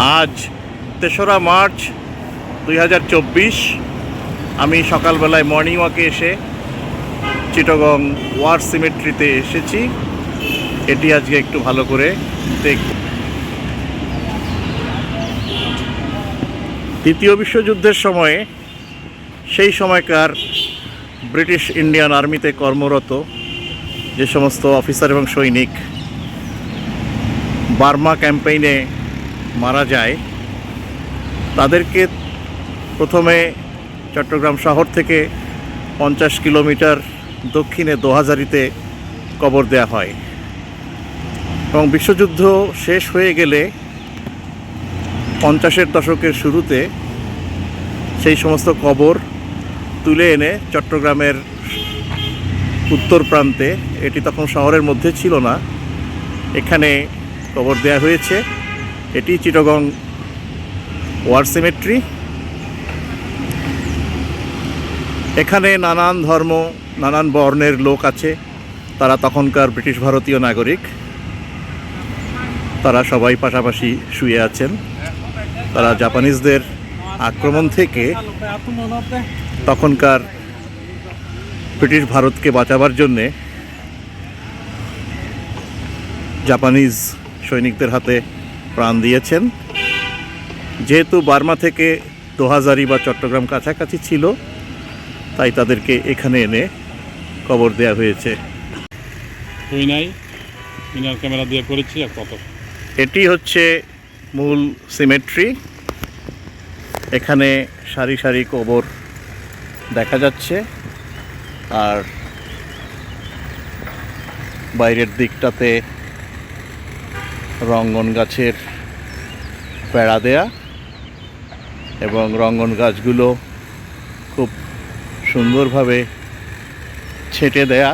আজ তেসরা মার্চ দুই হাজার চব্বিশ। আমি সকালবেলায় মর্নিং ওয়াকে এসে চিটগং ওয়ার সিমেট্রিতে এসেছি। এটি আজকে একটু ভালো করে দেখব দ্বিতীয় বিশ্বযুদ্ধের সময়ে সেই সময়কার ব্রিটিশ ইন্ডিয়ান আর্মিতে কর্মরত যে সমস্ত অফিসার এবং সৈনিক বার্মা ক্যাম্পেইনে মারা যায়, তাদেরকে প্রথমে চট্টগ্রাম শহর থেকে পঞ্চাশ কিলোমিটার দক্ষিণে দোহাজারিতে কবর দেয়া হয়। এবং বিশ্বযুদ্ধ শেষ হয়ে গেলে পঞ্চাশের দশকের শুরুতে সেই সমস্ত কবর তুলে এনে চট্টগ্রামের উত্তর প্রান্তে, এটি তখন শহরের মধ্যে ছিল না, এখানে কবর দেয়া হয়েছে। এটি চিটগং ওয়ার সিমেট্রি। এখানে নানান ধর্ম, নানান বর্ণের লোক আছে। তারা তখনকার ব্রিটিশ ভারতীয় নাগরিক। তারা সবাই পাশাপাশি শুয়ে আছেন। তারা জাপানিজদের আক্রমণ থেকে তখনকার ব্রিটিশ ভারতকে বাঁচাবার জন্যে জাপানিজ সৈনিকদের হাতে প্রাণ দিয়েছেন। যেহেতু বার্মা থেকে দোহাজারি বা চট্টগ্রাম কাছাকাছি ছিল তাই তাদেরকে এখানে এনে কবর দেয়া হয়েছে। নাই ইনার ক্যামেরা দিয়ে করেছি আর কত। এটি হচ্ছে মূল সিমেট্রি। এখানে সারি সারি কবর দেখা যাচ্ছে আর বাইরের দিকটাতে রঙ্গন গাছের পেড়া দেয়া এবং রঙ্গন গাছগুলো খুব সুন্দরভাবে ছেটে দেয়া।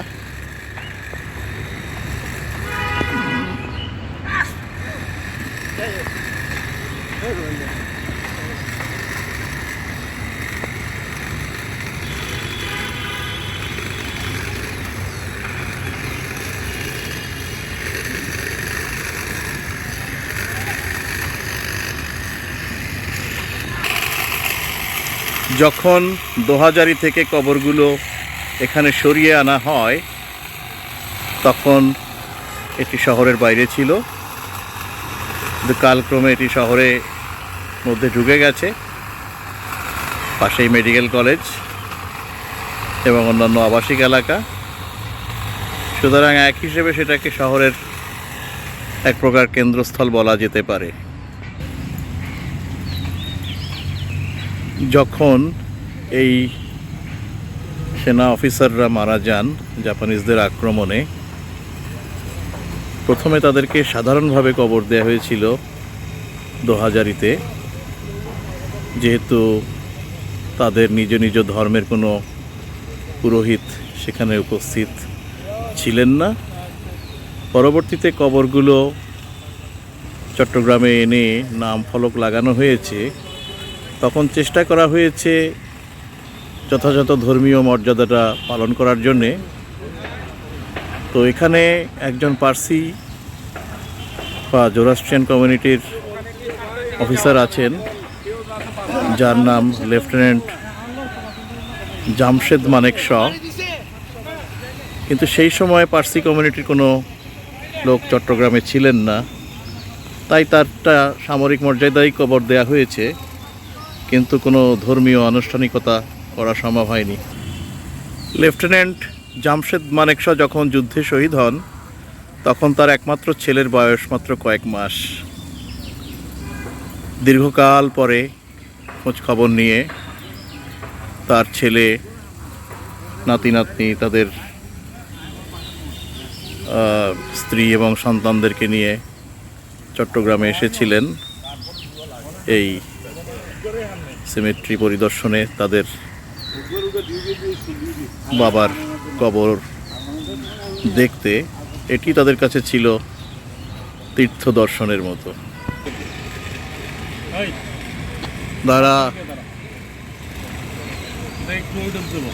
যখন দোহাজারি থেকে কবরগুলো এখানে সরিয়ে আনা হয়, তখন এটি শহরের বাইরে ছিল। কিন্তু কালক্রমে এটি শহরে মধ্যে ঢুকে গেছে। পাশেই মেডিকেল কলেজ এবং অন্যান্য আবাসিক এলাকা। সুতরাং এক হিসেবে সেটাকে শহরের এক প্রকার কেন্দ্রস্থল বলা যেতে পারে। যখন এই সেনা অফিসাররা মারা যান জাপানিজদের আক্রমণে, প্রথমে তাদেরকে সাধারণভাবে কবর দেওয়া হয়েছিল দোহাজারিতে, যেহেতু তাদের নিজ নিজ ধর্মের কোনো পুরোহিত সেখানে উপস্থিত ছিলেন না। পরবর্তীতে কবরগুলো চট্টগ্রামে এনে নাম ফলক লাগানো হয়েছে। তখন চেষ্টা করা হয়েছে যথাযথ ধর্মীয় মর্যাদাটা পালন করার জন্যে। তো এখানে একজন পার্সি বা জোরাস্ট্রিয়ান কমিউনিটির অফিসার আছেন, যার নাম লেফটেন্যান্ট জামশেদ মানেক শ কিন্তু সেই সময় পার্সি কমিউনিটির কোনো লোক চট্টগ্রামে ছিলেন না। তাই তারটা সামরিক মর্যাদায় কবর দেয়া হয়েছে। কিন্তু কোনো ধর্মীয় আনুষ্ঠানিকতা করা সম্ভব হয়নি। লেফটেন্যান্ট জামশেদ মানেকশা যখন যুদ্ধে শহীদ হন, তখন তার একমাত্র ছেলের বয়স মাত্র কয়েক মাস। দীর্ঘকাল পরে খোঁজ খবর নিয়ে তার ছেলে, নাতি নাতনি তাদের স্ত্রী এবং সন্তানদেরকে নিয়ে চট্টগ্রামে এসেছিলেন এই সিমেট্রি পরিদর্শনে তাদের বাবার কবর দেখতে এটি তাদের কাছে ছিল তীর্থ দর্শনের মতো। জন্য